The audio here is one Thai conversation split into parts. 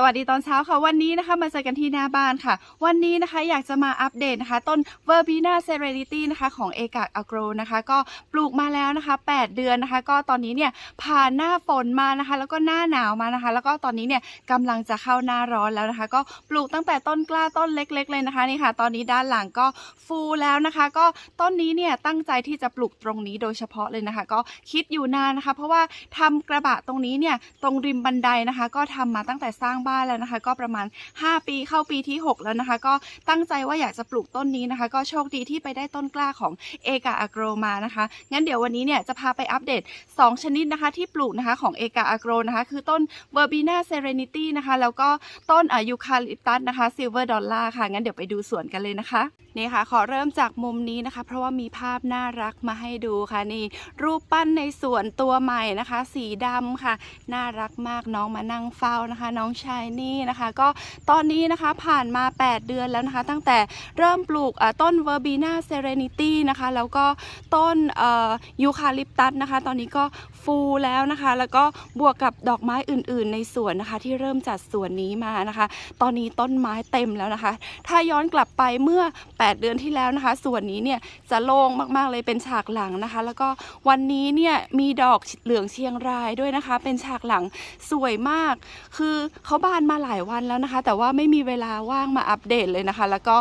สวัสดีตอนเช้าค่ะ วันนี้นะคะมาเจอกันที่หน้าบ้านค่ะ วันนี้นะคะอยากจะมาอัปเดตนะคะ ต้น Verbena Serenity นะคะของเอกะอโกรนะคะ ก็ปลูกมาแล้วนะคะ 8 เดือนนะคะ ก็ตอนนี้เนี่ยผ่านหน้าฝนมานะคะ แล้วก็หน้าหนาวมานะคะ แล้วก็ตอนนี้เนี่ยกำลังจะเข้าหน้าร้อนแล้วนะคะ ก็ปลูกตั้งแต่ต้นกล้าต้นเล็ก ๆ เลยนะคะนี่ค่ะ ตอนนี้ด้านหลังก็ฟูแล้วนะคะ ก็ต้นนี้เนี่ยตั้งใจที่จะปลูกตรงนี้โดยเฉพาะเลยนะคะ ก็คิดอยู่นานนะคะ เพราะว่าทำกระบะตรงนี้เนี่ยตรงริมบันไดนะคะ ก็ทำมาตั้งแต่สร้างบ้านแล้วนะคะ ก็ประมาณ 5 ปีเข้าปีที่ 6 แล้วนะคะ ก็ตั้งใจว่าอยากจะปลูกต้นนี้นะคะ ก็โชคดีที่ไปได้ต้นกล้าของเอกาอ g โกรมานะคะ งั้นเดี๋ยววันนี้เนี่ยจะพาไปอัปเดต 2 ชนิดนะคะที่ปลูกนะคะของเอกาอ g โกรนะคะ คือต้น Verbena Serenity นะคะ แล้วก็ต้นอายุคาลิปตัสนะคะ Silver Dollar ค่ะ งั้นเดี๋ยวไปดูสวนกันเลยนะคะนี่ค่ะ ขอเริ่มจากมุมนี้นะคะ เพราะว่ามีภาพน่ารักมาให้ดูค่ะนี่ รูปปั้นในสวนตัวใหม่นะคะ สีดำค่ะ น่ารักมากน้องมานั่งเฝ้านะคะ น้องชานี่นะคะ ก็ตอนนี้นะคะผ่านมา 8 เดือนแล้วนะคะ ตั้งแต่เริ่มปลูกเอ่อต้น Verbena Serenity นะคะ แล้วก็ต้นยูคาลิปตัสนะคะ ตอนนี้ก็ฟูแล้วนะคะ แล้วก็บวกกับดอกไม้อื่น ๆ ในสวนนะคะ ที่เริ่มจัดสวนนี้มานะคะ ตอนนี้ต้นไม้เต็มแล้วนะคะ ถ้าย้อนกลับไปเมื่อ 8 เดือนที่แล้วนะคะสวนนี้เนี่ยจะโล่งมาก ๆ เลยเป็นฉากหลังนะคะ แล้วก็วันนี้เนี่ยมีดอกเหลืองเชียงรายด้วยนะคะ เป็นฉากหลังสวยมาก คือเขาบานมาหลายวันแล้วนะคะ แต่ว่าไม่มีเวลาว่างมาอัปเดตเลยนะคะ แล้วก็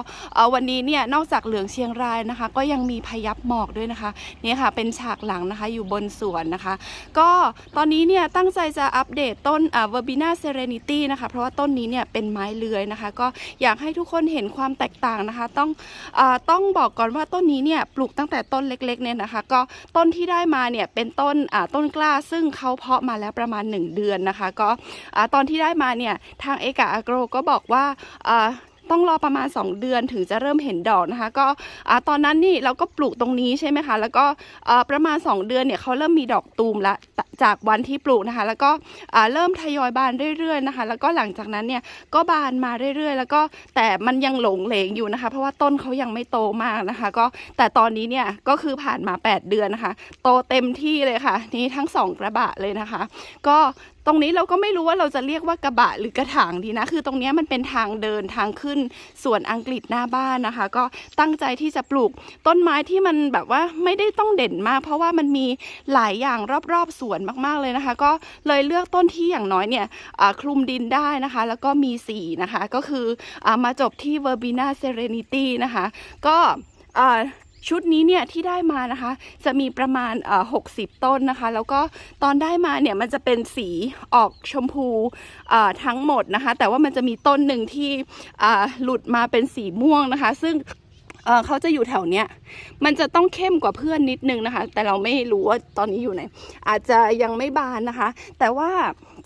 วันนี้เนี่ยนอกจากเหลืองเชียงรายนะคะ ก็ยังมีพยับหมอกด้วยนะคะนี่ค่ะเป็นฉากหลังนะคะอยู่บนสวนนะคะ ก็ตอนนี้เนี่ยตั้งใจจะอัปเดตต้นอ่า Verbena Serenity นะคะเพราะว่าต้นนี้เนี่ยเป็นไม้เลื้อยนะคะ ก็อยากให้ทุกคนเห็นความแตกต่างนะคะ ต้องอต้องบอกก่อนว่าต้นนี้เนี่ยปลูกตั้งแต่ต้นเล็กๆเนี่ยนะคะ ก็ต้นที่ได้มาเนี่ยเป็นต้นต้นกล้าซึ่งเขาเพาะมาแล้วประมาณ 1 เดือนนะคะ ก็ตอนที่ได้มาเนี่ยทางเอกาอโกรก็บอกว่าต้องรอประมาณ 2 เดือนถึงจะเริ่มเห็นดอกนะคะ ก็ตอนนั้นนี่เราก็ปลูกตรงนี้ใช่ไหมคะ แล้วก็ประมาณ 2 เดือนเนี่ยเขาเริ่มมีดอกตูมละจากวันที่ปลูกนะคะ แล้วก็เริ่มทยอยบานเรื่อยๆนะคะ แล้วก็หลังจากนั้นเนี่ยก็บานมาเรื่อยๆ แล้วก็แต่มันยังหลงเหลงอยู่นะคะ เพราะว่าต้นเขายังไม่โตมากนะคะ ก็แต่ตอนนี้เนี่ยก็คือผ่านมา 8 เดือนนะคะ โตเต็มที่เลยค่ะ นี่ทั้งสองกระบะเลยนะคะ ก็ ตรงนี้เราก็ไม่รู้ว่าเราจะเรียกว่ากระบะหรือกระถางดีนะ คือตรงนี้มันเป็นทางเดินทางขึ้นสวนอังกฤษหน้าบ้านนะคะ ก็ตั้งใจที่จะปลูกต้นไม้ที่มันแบบว่าไม่ได้ต้องเด่นมาก เพราะว่ามันมีหลายอย่างรอบๆสวนมากๆเลยนะคะ ก็เลยเลือกต้นที่อย่างน้อยเนี่ยคลุมดินได้นะคะ แล้วก็มีสีนะคะก็คืออมาจบที่ Verbena Serenity นะคะ ก็อ่า ชุดนี้เนี่ยที่ได้มานะคะ จะมีประมาณเอ่อ60ต้นนะคะ แล้วก็ตอนได้มาเนี่ยมันจะเป็นสีออกชมพูทั้งหมดนะคะ แต่ว่ามันจะมีต้นหนึ่งที่หลุดมาเป็นสีม่วงนะคะ ซึ่งเอ่อเขาจะอยู่แถวเนี้ย มันจะต้องเข้มกว่าเพื่อนนิดนึงนะคะ แต่เราไม่รู้ว่าตอนนี้อยู่ไหน อาจจะยังไม่บานนะคะ แต่ว่า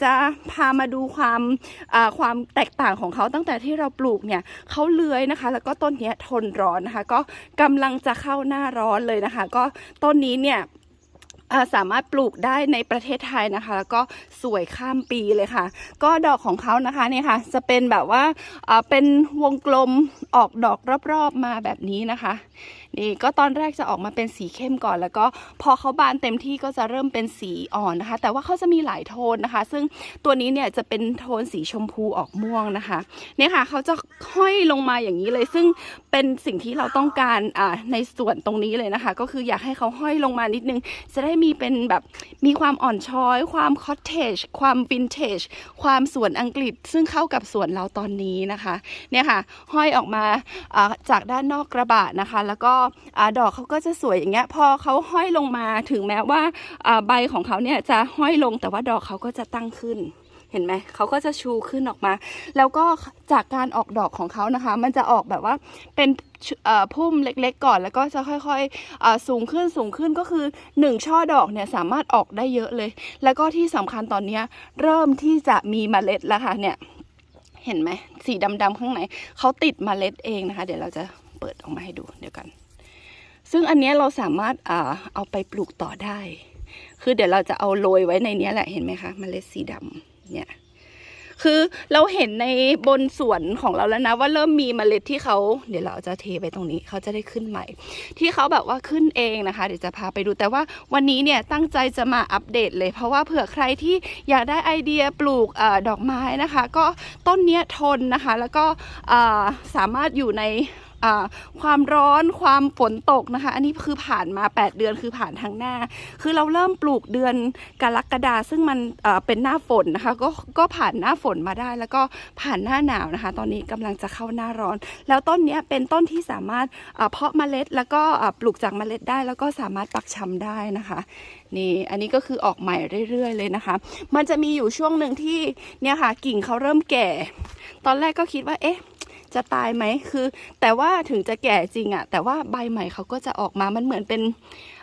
จะพามาดูความความแตกต่างของเขาตั้งแต่ที่เราปลูกเนี่ยเขาเลื้อยนะคะ แล้วก็ต้นนี้ทนร้อนนะคะ ก็กำลังจะเข้าหน้าร้อนเลยนะคะ ก็ต้นนี้เนี่ยสามารถปลูกได้ในประเทศไทยนะคะ แล้วก็สวยข้ามปีเลยค่ะ ก็ดอกของเขานะคะเนี่ยค่ะ จะเป็นแบบว่าเป็นวงกลมออกดอกรอบๆมาแบบนี้นะคะ นี่ก็ตอนแรกจะออกมาเป็นสีเข้มก่อน แล้วก็พอเขาบานเต็มที่ก็จะเริ่มเป็นสีอ่อนนะคะ แต่ว่าเขาจะมีหลายโทนนะคะ ซึ่งตัวนี้เนี่ยจะเป็นโทนสีชมพูออกม่วงนะคะเนี่ยค่ะเขาจะห้อยลงมาอย่างนี้เลย ซึ่งเป็นสิ่งที่เราต้องการอ่าในส่วนตรงนี้เลยนะคะ ก็คืออยากให้เขาห้อยลงมานิดนึง จะได้มีเป็นแบบมีความอ่อนช้อย ความคอตเทจความวินเทจความสวนอังกฤษ ซึ่งเข้ากับสวนเราตอนนี้นะคะเนี่ยค่ะห้อยออกมาอ่าจากด้านนอกกระบะนะคะ แล้วก็อดอกเขาก็จะสวยอย่างเงี้ย พอเขาห้อยลงมาถึงแม้ว่าใบของเขาเนี่ยจะห้อยลงแต่ว่าดอกเขาก็จะตั้งขึ้นเห็นไหมเขาก็จะชูขึ้นออกมา แล้วก็จากการออกดอกของเขานะคะ มันจะออกแบบว่าเป็นพุ่มเล็กๆก่อน แล้วก็จะค่อยๆสูงขึ้นสูงขึ้นก็คือหนึ่งช่อดอกเนี่ยสามารถออกได้เยอะเลย แล้วก็ที่สำคัญตอนนี้เริ่มที่จะมีเมล็ดแล้วค่ะเนี่ยเห็นไหมสีดำๆข้างในเขาติดเมล็ดเองนะคะ เดี๋ยวเราจะเปิดออกมาให้ดูเดี๋ยวกัน ซึ่งอันนี้เราสามารถอ่าเอาไปปลูกต่อได้ คือเดี๋ยวเราจะเอาโรยไว้ในนี้แหละเห็นไหมคะเมล็ดสีดำเนี่ย คือเราเห็นในบนสวนของเราแล้วนะ ว่าเริ่มมีเมล็ดที่เขาเดี๋ยวเราจะเทไปตรงนี้เขาจะได้ขึ้นใหม่ ที่เขาแบบว่าขึ้นเองนะคะ เดี๋ยวจะพาไปดูแต่ว่าวันนี้เนี่ยตั้งใจจะมาอัปเดตเลย เพราะว่าเผื่อใครที่อยากได้ไอเดียปลูกอดอกไม้นะคะ ก็ต้นเนี้ยทนนะคะ แล้วก็สามารถอยู่ใน ความร้อนความฝนตกนะคะ อันนี้คือผ่านมา 8 เดือนคือผ่านทางหน้า คือเราเริ่มปลูกเดือนกรกฎาซึ่งมันเป็นหน้าฝนนะคะ ก็ก็ผ่านหน้าฝนมาได้ แล้วก็ผ่านหน้าหนาวนะคะ ตอนนี้กำลังจะเข้าหน้าร้อน แล้วต้นนี้เป็นต้นที่สามารถเพาะเมล็ดแล้วก็ปลูกจากเมล็ดได้ แล้วก็สามารถปักชำได้นะคะนี่อันนี้ก็คือออกใหม่เรื่อย ๆ เลยนะคะ มันจะมีอยู่ช่วงหนึ่งที่เนี่ยค่ะกิ่งเขาเริ่มแก่ ตอนแรกก็คิดว่าเอ๊ะ จะตายไหมคือ แต่ว่าถึงจะแก่จริงอะแต่ว่าใบใหม่เขาก็จะออกมามันเหมือนเป็น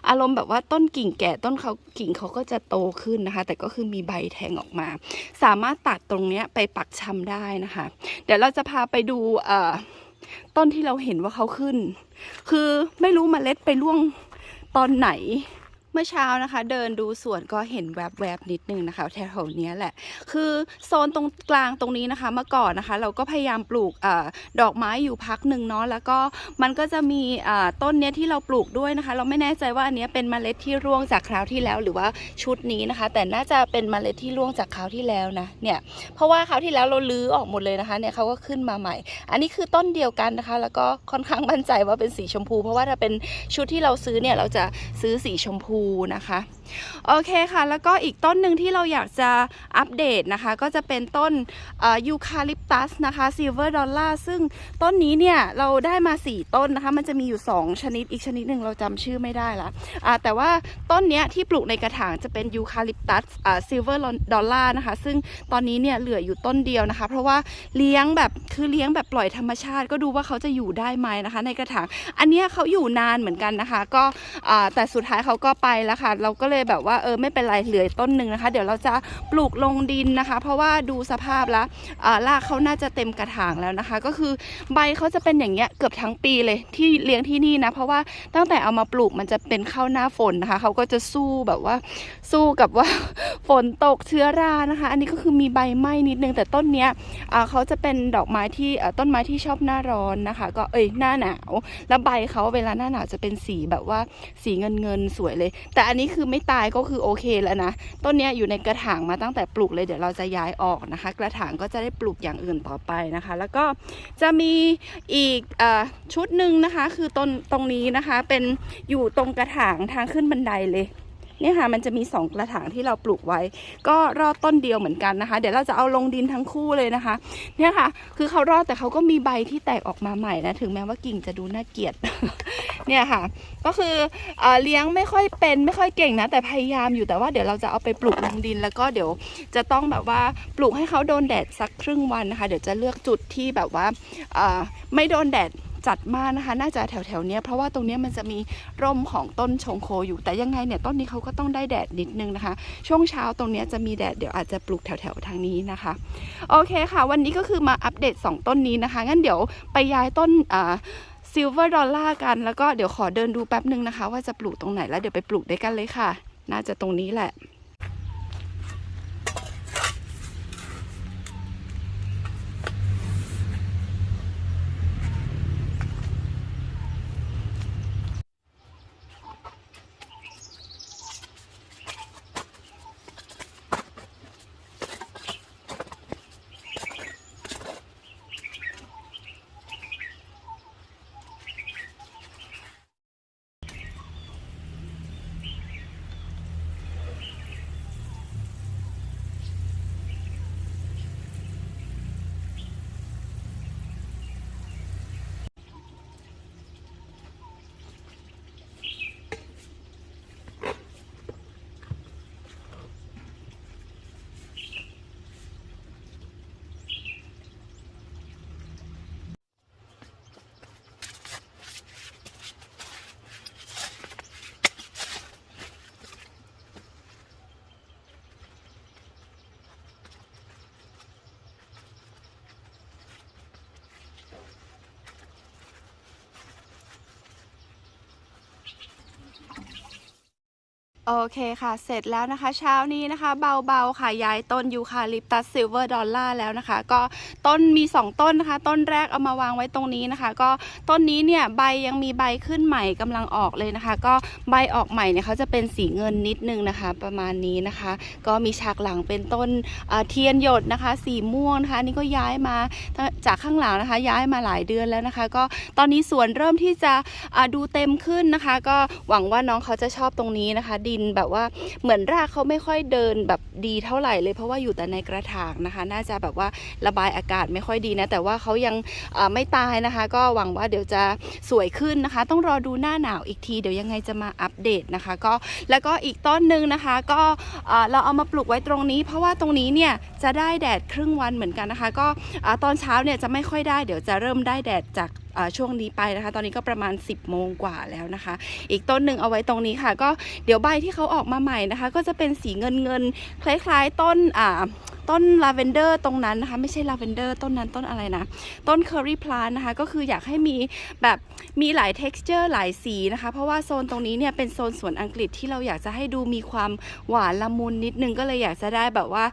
อารมณ์แบบว่าต้นกิ่งแก่ต้นเขากิ่งเขาก็จะโตขึ้นนะคะ แต่ก็คือมีใบแทงออกมา สามารถตัดตรงเนี้ยไปปักชำได้นะคะ เดี๋ยวเราจะพาไปดูเอ่อต้นที่เราเห็นว่าเขาขึ้น คือไม่รู้เมล็ดไปร่วงตอนไหน มื่อเช้านะคะ เดินดูสวนก็เห็นแวบๆนิดนึงนะคะแถวๆนี้แหละ คือโซนตรงกลางตรงนี้นะคะ เมื่อก่อนนะคะ เราก็พยายามปลูกอดอกไม้อยู่พักหนึ่งเนาะแล้วก็มันก็จะมีต้นเนี้ยที่เราปลูกด้วยนะคะ เราไม่แน่ใจว่าอันเนี้ยเป็นเมล็ดที่ร่วงจากคราวที่แล้ว หรือว่าชุดนี้นะคะ แต่น่าจะเป็นเมล็ดที่ร่วงจากคราวที่แล้วนะเนี่ยเพราะว่าคราวที่แล้วเราลื้อออกหมดเลยนะคะเนี่ยเขาก็ขึ้นมาใหม่ อันนี้คือต้นเดียวกันนะคะ แล้วก็ค่อนข้างมั่นใจว่าเป็นสีชมพู เพราะว่าถ้าเป็นชุดที่เราซื้อเนี่ยเราจะซื้อสีชมพูนะคะ โอเคค่ะ แล้วก็อีกต้นหนึ่งที่เราอยากจะอัปเดตนะคะ ก็จะเป็นต้นยูคาลิปตัสนะคะซิลเวอร์ดอลลาร์ซึ่งต้นนี้เนี่ยเราได้มา 4 ต้นนะคะ มันจะมีอยู่ 2 ชนิดอีกชนิดหนึ่งเราจำชื่อไม่ได้ละแต่ว่าต้นเนี้ยที่ปลูกในกระถางจะเป็นยูคาลิปตัสซิลเวอร์ดอลลาร์นะคะ ซึ่งตอนนี้เนี่ยเหลืออยู่ต้นเดียวนะคะ เพราะว่าเลี้ยงแบบคือเลี้ยงแบบปล่อยธรรมชาติ ก็ดูว่าเขาจะอยู่ได้ไหมนะคะ ในกระถางอันนี้เขาอยู่นานเหมือนกันนะคะ ก็แต่สุดท้ายเขาก็ไปแล้วค่ะเราก็เลยแบบว่าเออไม่เป็นไรเหลือต้นหนึ่งนะคะ เดี๋ยวเราจะปลูกลงดินนะคะ เพราะว่าดูสภาพแล้วอ่ารากเขาน่าจะเต็มกระถางแล้วนะคะ ก็คือใบเขาจะเป็นอย่างเงี้ยเกือบทั้งปีเลยที่เลี้ยงที่นี่นะ เพราะว่าตั้งแต่เอามาปลูกมันจะเป็นข้าวหน้าฝนนะคะเขาก็จะสู้แบบว่าสู้กับว่าฝนตกเชื้อรานะคะ อันนี้ก็คือมีใบไหม้นิดนึงแต่ต้นเนี้ยเขาจะเป็นดอกไม้ที่ต้นไม้ที่ชอบหน้าร้อนนะคะ ก็เอ้ยหน้าหนาว แล้วใบเขาเวลาหน้าหนาวจะเป็นสีแบบว่าสีเงินเงินสวยเลย แต่อันนี้คือไม่ตายก็คือโอเคแล้วนะ ต้นนี้อยู่ในกระถางมาตั้งแต่ปลูกเลยเดี๋ยวเราจะย้ายออกนะคะ กระถางก็จะได้ปลูกอย่างอื่นต่อไปนะคะ แล้วก็จะมีอีกอชุดหนึ่งนะคะ คือต้นตรงนี้นะคะ เป็นอยู่ตรงกระถางทางขึ้นบันไดเลย เนี่ยค่ะมันจะมีสองกระถางที่เราปลูกไว้ ก็รอดต้นเดียวเหมือนกันนะคะ เดี๋ยวเราจะเอาลงดินทั้งคู่เลยนะคะ เนี่ยค่ะ คือเขารอดแต่เขาก็มีใบที่แตกออกมาใหม่นะถึงแม้ว่ากิ่งจะดูน่าเกลียด เนี่ยค่ะ ก็คือเอเลี้ยงไม่ค่อยเป็นไม่ค่อยเก่งนะ แต่พยายามอยู่แต่ว่าเดี๋ยวเราจะเอาไปปลูกลงดินแล้วก็เดี๋ยวจะต้องแบบว่าปลูกให้เขาโดนแดดสักครึ่งวันนะคะ เดี๋ยวจะเลือกจุดที่แบบว่าไม่โดนแดด จัดมากนะคะ น่าจะแถวแถวๆเนี้ยเพราะว่าตรงเนี้ยมันจะมีร่มของต้นชงโคอยู่แต่ยังไงเนี่ยต้นนี้เขาก็ต้องได้แดดนิดนึงนะคะ ช่วงเช้าตรงเนี้ยจะมีแดดเดี๋ยวอาจจะปลูกแถวแถวๆทางนี้นะคะโอเคค่ะ วันนี้ก็คือมาอัปเดต 2 ต้นนี้นะคะ งั้นเดี๋ยวไปย้ายต้นอ่าซิลเวอร์ดอลลาร์กันแล้วก็เดี๋ยวขอเดินดูแป๊บนึงนะคะ ว่าจะปลูกตรงไหนแล้วเดี๋ยวไปปลูกด้วยกันเลยค่ะ น่าจะตรงนี้แหละ โอเคค่ะ เสร็จแล้วนะคะ เช้านี้นะคะ เบาๆค่ะย้ายต้นยูคาลิปตัสซิลเวอร์ดอลลาร์แล้วนะคะ ก็ต้นมี 2 ต้นนะคะ ต้นแรกเอามาวางไว้ตรงนี้นะคะ ก็ต้นนี้เนี่ยใบยังมีใบขึ้นใหม่กำลังออกเลยนะคะ ก็ใบออกใหม่เนี่ยเขาจะเป็นสีเงินนิดนึงนะคะ ประมาณนี้นะคะ ก็มีฉากหลังเป็นต้นเทียนหยดนะคะ สีม่วงนะคะนี่ก็ย้ายมาจากข้างหลังนะคะ ย้ายมาหลายเดือนแล้วนะคะ ก็ตอนนี้สวนเริ่มที่จะดูเต็มขึ้นนะคะ ก็หวังว่าน้องเขาจะชอบตรงนี้นะคะดินแบบว่าเหมือนรากเขาไม่ค่อยเดินแบบดีเท่าไหร่เลยเพราะว่าอยู่แต่ในกระถางนะคะ น่าจะแบบว่าระบายอากาศไม่ค่อยดีนะ แต่ว่าเขายังไม่ตายนะคะ ก็หวังว่าเดี๋ยวจะสวยขึ้นนะคะ ต้องรอดูหน้าหนาวอีกทีเดี๋ยวยังไงจะมาอัปเดตนะคะ ก็แล้วก็อีกต้นหนึ่งนะคะ ก็เราเอามาปลูกไว้ตรงนี้ เพราะว่าตรงนี้เนี่ยจะได้แดดครึ่งวันเหมือนกันนะคะ ก็ตอนเช้าเนี่ยจะไม่ค่อยได้เดี๋ยวจะเริ่มได้แดดจาก ช่วงนี้ไปนะคะ ตอนนี้ก็ประมาณ 10 โมงกว่าแล้วนะคะ อีกต้นหนึ่งเอาไว้ตรงนี้ค่ะ ก็เดี๋ยวใบที่เขาออกมาใหม่นะคะ ก็จะเป็นสีเงินเงินคล้ายๆต้นอ่า ต้นลาเวนเดอร์ตรงนั้นนะคะ ไม่ใช่ลาเวนเดอร์ต้นนั้นต้นอะไรนะ ต้นเคอรี่พลานนะคะ ก็คืออยากให้มีแบบมีหลาย t e x t อร์หลายสีนะคะ เพราะว่าโซนตรงนี้เนี่ยเป็นโซนสวนอังกฤษที่เราอยากจะให้ดูมีความหวานละมุนนิดนึงก็เลยอยากจะได้แบบว่า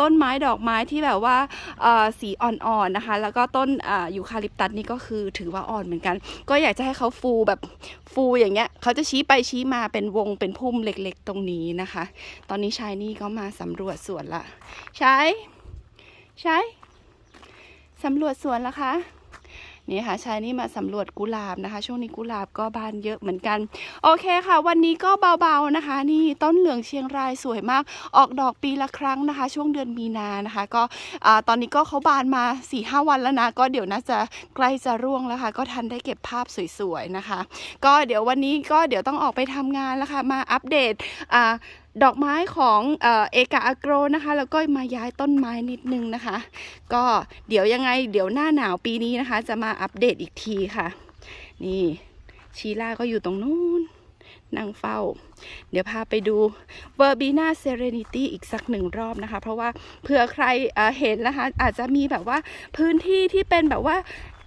ต้นไม้ดอกไม้ที่แบบว่าสีอ่อนๆนะคะ แล้วก็ต้นอยูคาลิปตัสนี่ก็คือถือว่าอ่อนเหมือนกัน ก็อยากจะให้เขาฟูแบบฟูอย่างเงี้ยเขาจะชี้ไปชี้มาเป็นวงเป็นพุ่มเล็กๆ ตรงนี้นะคะ ตอนนี้ชายนี่ก็มาสำรวจสวนละใช่ใช่สำรวจสวนละคะนี่ค่ะชายนี่มาสำรวจกุหลาบนะคะ ช่วงนี้กุหลาบก็บานเยอะเหมือนกัน โอเคค่ะ วันนี้ก็เบาๆนะคะ นี่ต้นเหลืองเชียงรายสวยมาก ออกดอกปีละครั้งนะคะ ช่วงเดือนมีนานะคะ ก็ตอนนี้ก็เขาบานมา4ี่ห้าวันแล้วนะก็เดี๋ยวน่าจะใกล้จะร่วงแล้วค่ะ ก็ทันได้เก็บภาพสวยๆนะคะ ก็เดี๋ยววันนี้ก็เดี๋ยวต้องออกไปทำงานแล้วค่ะมาอัปเดตอ่า ดอกไม้ของเอกาอโกรนะคะ แล้วก็มาย้ายต้นไม้นิดนึงนะคะ ก็เดี๋ยวยังไงเดี๋ยวหน้าหนาวปีนี้นะคะ จะมาอัปเดตอีกทีค่ะ นี่ชีล่าก็อยู่ตรงนู้น นั่งเฝ้า เดี๋ยวพาไปดูเวอร์บีนาเซเรนิตี้อีกสักหนึ่งรอบนะคะ เพราะว่าเผื่อใครเเห็นนะคะ อาจจะมีแบบว่าพื้นที่ที่เป็นแบบว่า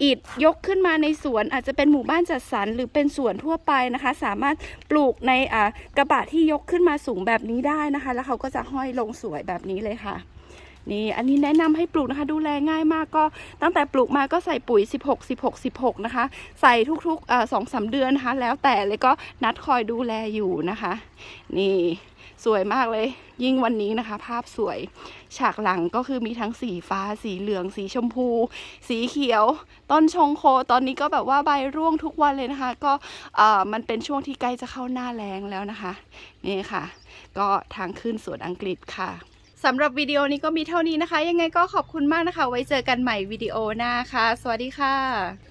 อิฐยกขึ้นมาในสวนอาจจะเป็นหมู่บ้านจัดสรรหรือเป็นสวนทั่วไปนะคะ สามารถปลูกในกระบะที่ยกขึ้นมาสูงแบบนี้ได้นะคะ แล้วเขาก็จะห้อยลงสวยแบบนี้เลยค่ะ นี่อันนี้แนะนำให้ปลูกนะคะ ดูแลง่ายมากก็ตั้งแต่ปลูกมาก็ใส่ปุ๋ย 16 16 16 นะคะ ใส่ทุกๆสองสาเดือนนะคะ แล้วแต่เลยก็นัดคอยดูแลอยู่นะคะ นี่สวยมากเลย ยิ่งวันนี้นะคะ ภาพสวย ฉากหลังก็คือมีทั้งสีฟ้า สีเหลือง สีชมพู สีเขียว ต้นชงโค ตอนนี้ก็แบบว่าใบร่วงทุกวันเลยนะคะ ก็มันเป็นช่วงที่ใกล้จะเข้าหน้าแรงแล้วนะคะ นี่ค่ะ ก็ทางขึ้นสวนอังกฤษค่ะ สำหรับวิดีโอนี้ก็มีเท่านี้นะคะ ยังไงก็ขอบคุณมากนะคะ ไว้เจอกันใหม่วิดีโอหน้าค่ะ สวัสดีค่ะ